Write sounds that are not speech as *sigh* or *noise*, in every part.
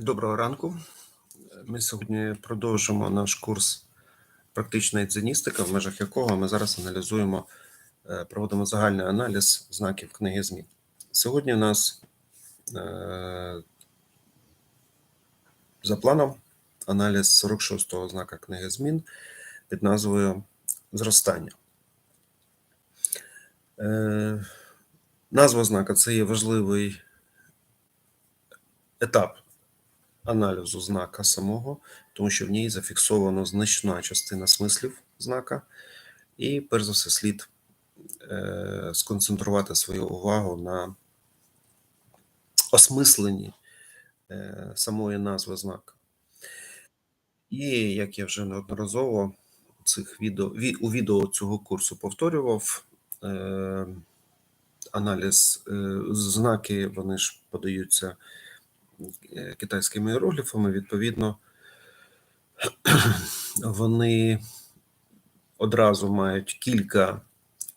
Доброго ранку. Ми сьогодні продовжимо наш курс практична ідзеністика, в межах якого ми зараз аналізуємо, е, проводимо загальний аналіз знаків книги ЗМІ. Сьогодні у нас е, за планом аналіз 46-го знака книги змін під назвою Зростання. Е, Назва знака це є важливий етап аналізу знака самого, тому що в ній зафіксовано значна частина смислів знака, і, перш за все, слід е, сконцентрувати свою увагу на осмисленні е, самої назви знака. І як я вже неодноразово цих відео, ві- у відео цього курсу повторював, е, аналіз е, знаки вони ж подаються китайськими іерогліфами, відповідно, *clears throat* вони одразу мають кілька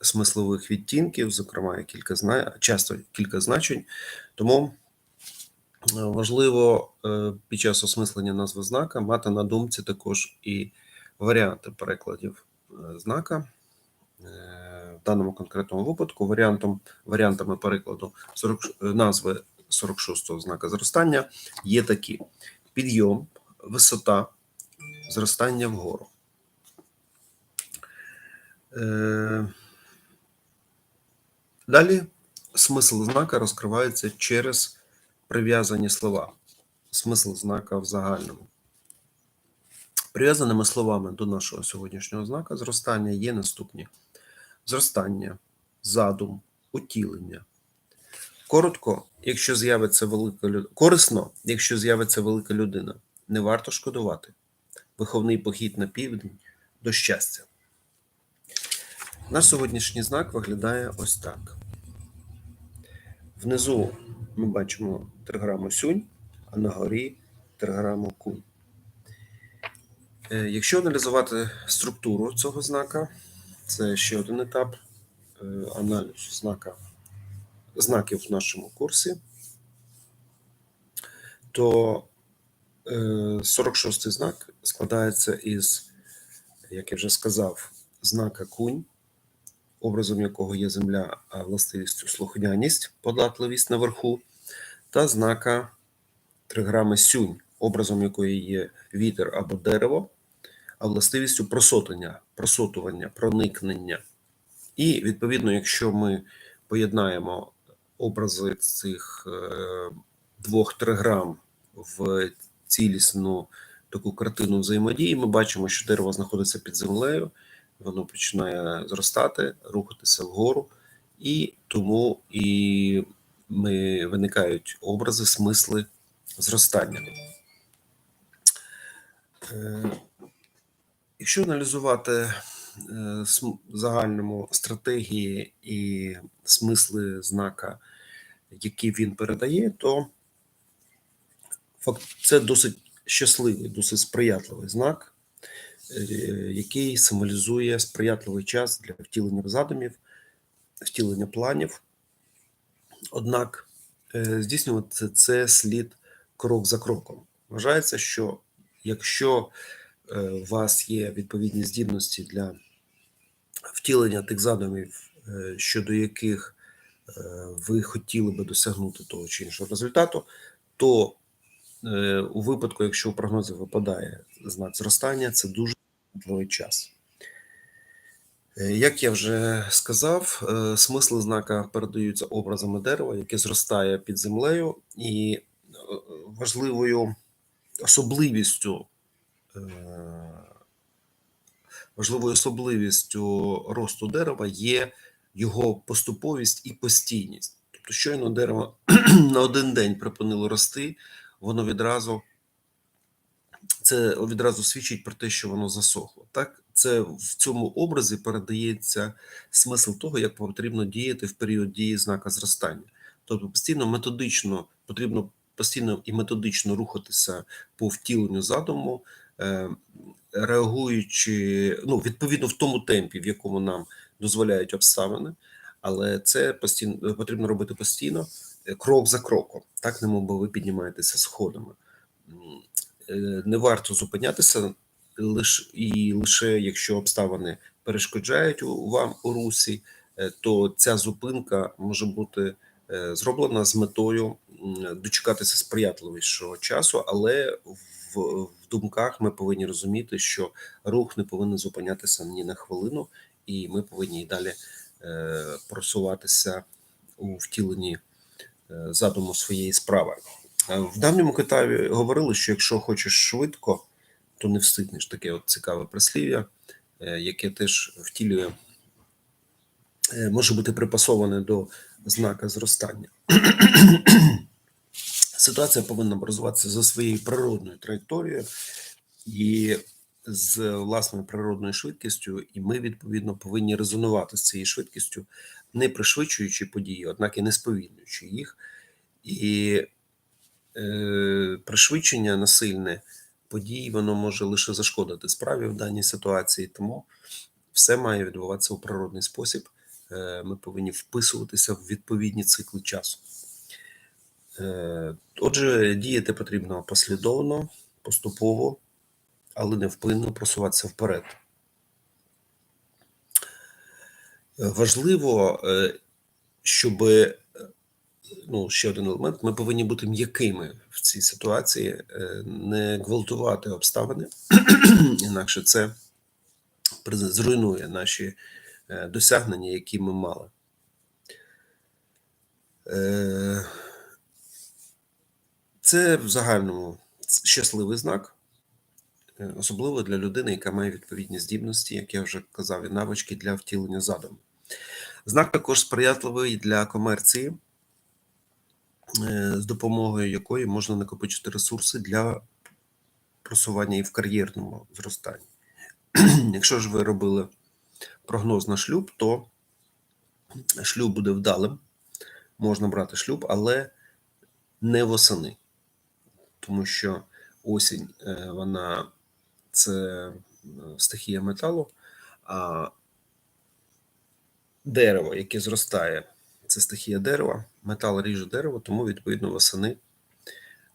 смислових відтінків, зокрема, кілька зна... часто кілька значень. Тому е, важливо е, під час осмислення назви знака мати на думці також і варіанти перекладів е, знака. В даному конкретному випадку варіантом, варіантами перекладу 40, е, назви 46-го знака зростання є такі: підйом, висота, зростання вгору. Е, Далі смисл знака розкривається через прив'язані слова. Смисл знака в загальному. Прив'язаними словами до нашого сьогоднішнього знака зростання є наступні: зростання, задум, утілення. Коротко, якщо з'явиться велика людина, корисно, якщо з'явиться велика людина, не варто шкодувати. Виховний похід на південь до щастя. Наш сьогоднішній знак виглядає ось так. Внизу ми бачимо триграму сюнь, а на горі триграму кунь. Е, Якщо аналізувати структуру цього знака, це ще один етап е, аналізу знака, знаків в нашому курсі, то е, 46-й знак складається із, як я вже сказав, знака кунь, образом якого є земля, а властивістю слухняність, податливість наверху, та знака триграми сюнь, образом якої є вітер або дерево, а властивістю просотання, просотування, проникнення. І відповідно, якщо ми поєднаємо образи цих е, двох триграм в цілісну таку картину взаємодії, ми бачимо, що дерево знаходиться під землею, воно починає зростати, рухатися вгору, і тому і ми виникають образи, смисли зростання. Е, Якщо аналізувати загальному стратегії і смисли знака, які він передає, то це досить щасливий, досить сприятливий знак, е, який символізує сприятливий час для втілення задумів, втілення планів. Однак е, здійснювати це слід крок за кроком. Вважається, що якщо е, у вас є відповідні здібності для втілення тих задумів, е, щодо яких е, ви хотіли би досягнути того чи іншого результату, то е, у випадку, якщо у прогнозі випадає знак зростання, це дуже важливий час. Е, Як я вже сказав, е, смисли знака передаються образами дерева, яке зростає під землею, і е, важливою особливістю е, важливою особливістю росту дерева є його поступовість і постійність. Тобто, щойно дерево *clears throat* на один день припинило рости, воно відразу це відразу свідчить про те, що воно засохло. Так, це в цьому образі передається смисл того, як потрібно діяти в період дії знака зростання. Тобто, постійно методично потрібно постійно і методично рухатися по втіленню задуму, е, реагуючи ну, відповідно в тому темпі, в якому нам дозволяють обставини, але це постійно потрібно робити постійно, е, крок за кроком, так немов ви піднімаєтеся сходами. е, не варто зупинятися лише і лише якщо обставини перешкоджають вам у русі, е, то ця зупинка може бути е, зроблена з метою дочекатися сприятливішого часу, але в, в думках ми повинні розуміти, що рух не повинен зупинятися ні на хвилину, і ми повинні і далі е, просуватися у втіленні е, задуму своєї справи. Е, В давньому Китаї говорили, що якщо хочеш швидко, то не встигнеш таке от цікаве прислів'я, е, яке теж втілює, е, може бути припасоване до знака зростання. Ситуація повинна розвиватися за своєю природною траєкторією і з власною природною швидкістю, і ми відповідно повинні резонувати з цією швидкістю, не пришвидшуючи події, однак і не сповільнюючи їх. І е, пришвидшення насильне подій, воно може лише зашкодити справі в даній ситуації, тому все має відбуватися у природний спосіб. Е, Ми повинні вписуватися в відповідні цикли часу. Е, Отже, діяти потрібно послідовно, поступово, але невпинно просуватися вперед. Е, Важливо, е, щоб ну, ще один елемент, ми повинні бути м'якими в цій ситуації, не гвалтувати обставини, *clears throat* інакше це зруйнує наші досягнення, які ми мали. Це в загальному щасливий знак, е, особливо для людини, яка має відповідні здібності, як я вже казав, і навички для втілення задуму. Знак також сприятливий для комерції, е, з допомогою якої можна накопичити ресурси для просування і в кар'єрному зростанні. *clears throat* Якщо ж ви робили прогноз на шлюб, то шлюб буде вдалим, можна брати шлюб, але не восени, тому що осінь е, вона це е, стихія металу, а дерево, яке зростає, це стихія дерева, метал ріже дерево, тому відповідно восени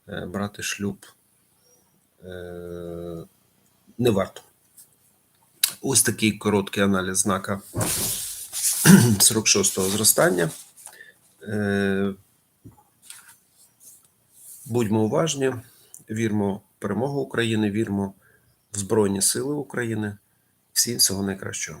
е, брати шлюб не варто. Ось такий короткий аналіз знака *clears throat* 46-го зростання. Будьмо уважні, вірмо в перемогу України, вірмо в Збройні Сили України. Всім всього найкращого.